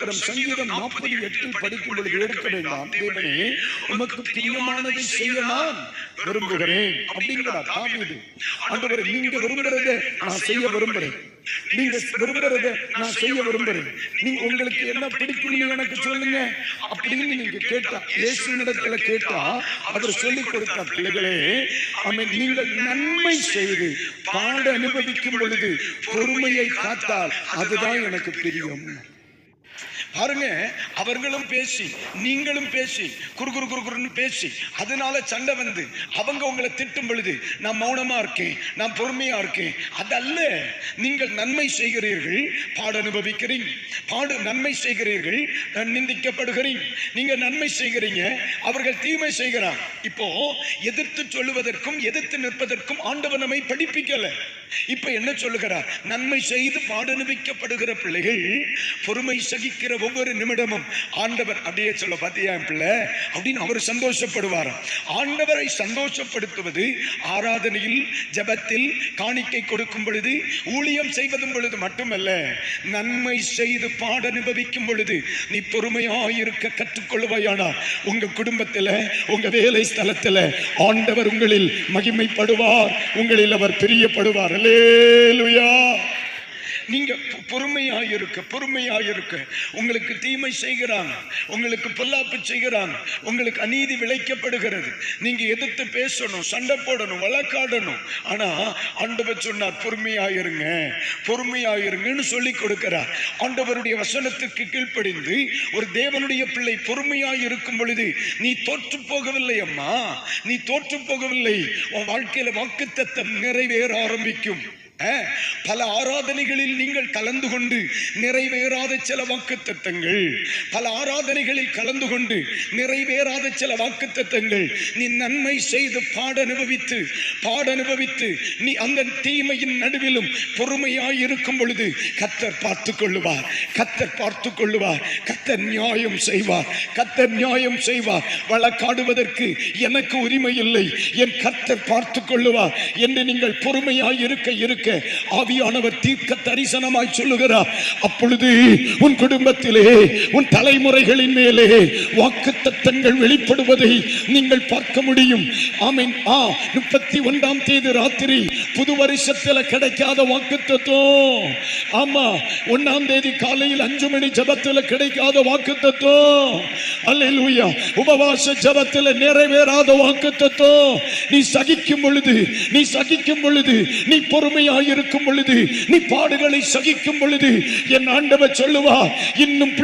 ஸ்தோத்திரம் சங்கீதம் நாற்பது எட்டில் படிக்கும் பொழுது எடுக்க வேண்டாம் தேவனே உமக்கு பிரியமானதை செய்ய நான் விரும்புகிறேன் அப்படிங்கிறார் தாவீது. ஆண்டவரே நீங்க விரும்புறத நான் செய்ய விரும்புறேன். நீங்க விரும்புறத நான் செய்ய விரும்புறேன். நீங்க உங்களுக்கு என்ன பிடிக்கும் எனக்கு சொல்லுங்க அப்படின்னு நீங்க கேட்டா இயேசுவினிடத்துல கேட்டா அவர் சொல்லிக் கொடுத்த பிள்ளைகளே அவன் நீங்கள் நன்மை செய்து பாட அனுபவிக்கும் பொழுது பொறுமையை காத்தால் அதுதான் எனக்கு பிரியம். பாருங்க அவர்களும் பேசி நீங்களும் பேசி குறு குறு குறு குறுன்னு பேசி அதனால சண்டை வந்து அவங்க உங்களை திட்டும் பொழுது நான் மௌனமா இருக்கேன் நான் பொறுமையா இருக்கேன். அதல்ல நீங்கள் நன்மை செய்கிறீர்கள் பாட அனுபவிக்கிறீங்க. பாடு நன்மை செய்கிறீர்கள் நிந்திக்கப்படுகிறீங்க நீங்க நன்மை செய்கிறீங்க அவர்கள் தீமை செய்கிறார் இப்போ எதிர்த்து சொல்லுவதற்கும் எதிர்த்து நிற்பதற்கும் ஆண்டவர் நம்மை படிப்பிக்கல. இப்ப என்ன சொல்லுகிறார்? நன்மை செய்து பாடனுவிக்கப்படுகிற பிள்ளைகள் பொறுமை சகிக்கிற ஒவ்வொரு நிமிடமும் ஆண்டவர் அப்படியே சொல்ல பார்த்தியா என் பிள்ளை? அப்படின்னு அவர் சந்தோஷப்படுவாராம். ஆண்டவரை சந்தோஷப்படுத்துவது ஆராதனையில் ஜெபத்தில் காணிக்கை கொடுக்கும் பொழுது ஊழியம் செய்வதும் பொழுது மட்டுமல்ல நன்மை செய்து பாட அனுபவிக்கும் பொழுது நீ பொறுமையாயிருக்க கற்றுக்கொள்வாயானா? உங்க குடும்பத்தில் உங்க வேலை ஸ்தலத்தில் ஆண்டவர் உங்களில் மகிமைப்படுவார் உங்களில் அவர் பிரியப்படுவார். லேலுயா நீங்க இருக்க பொறுமையாயிருக்க பொறுமையாயிருக்க. உங்களுக்கு தீமை செய்கிறாங்க உங்களுக்கு பொல்லாப்பு செய்கிறாங்க உங்களுக்கு அநீதி விளைக்கப்படுகிறது. நீங்க எதிர்த்து பேசணும் சண்டை போடணும் வழக்காடணும். ஆனா ஆண்டவர் சொன்னார் பொறுமையாயிருங்க பொறுமையாயிருங்கன்னு சொல்லி கொடுக்கிறார். ஆண்டவருடைய வசனத்துக்கு கீழ்ப்படிந்து ஒரு தேவனுடைய பிள்ளை பொறுமையாய் இருக்கும் பொழுது நீ தோற்று போகவில்லை அம்மா. நீ தோற்று போகவில்லை. உன் வாழ்க்கையில வாக்குத்தத்தம் நிறைவேற ஆரம்பிக்கும். பல ஆராதனைகளில் நீங்கள் கலந்து கொண்டு நிறைவேறாத சில வாக்குத்தத்தங்கள். பல ஆராதனைகளில் கலந்து கொண்டு நிறைவேறாத சில வாக்கு தத்தங்கள் நீ நன்மை செய்து பாட அனுபவித்து பாட அனுபவித்து நீ அந்த தீமையின் நடுவிலும் பொறுமையாய் இருக்கும் பொழுது கத்தர் பார்த்து கொள்ளுவார் கத்தர் பார்த்து கொள்ளுவார் கத்தர் நியாயம் செய்வார். கத்தர் நியாயம் செய்வார். வழக்காடுவதற்கு எனக்கு உரிமை இல்லை என் கத்தர் பார்த்து கொள்ளுவார் என்று நீங்கள் பொறுமையாய் இருக்க இருக்க ஆவியானவர் தீர்க்க தரிசனமாய் சொல்லுகிறார். அப்பொழுது உன் குடும்பத்திலே உன் தலைமுறைகளின் மேலே வாக்கு தத்தங்கள் வெளிப்படுவதை நீங்கள் பார்க்க முடியும். ஆமீன். ஆ முப்பத்தி ஒன்றாம் தேதி ராத்திரி புது வருஷத்தில் கிடைக்காத வாக்கு தத்துவம். ஆமா ஒன்னாம் தேதி காலையில் அஞ்சு மணி ஜபத்தில் கிடைக்காத வாக்கு தத்துவம். அல்லேலூயா. உபவாச ஜபத்தில் நிறைவேறாத வாக்கு தத்துவம். நீ சகிக்கும் பொழுது நீ சகிக்கும் பொழுது நீ பொறுமையா இருக்கும் பொழுது நீ பாடுகளை சகிக்கும் பொழுது என் ஆண்டவர் சொல்லுவா இன்னும்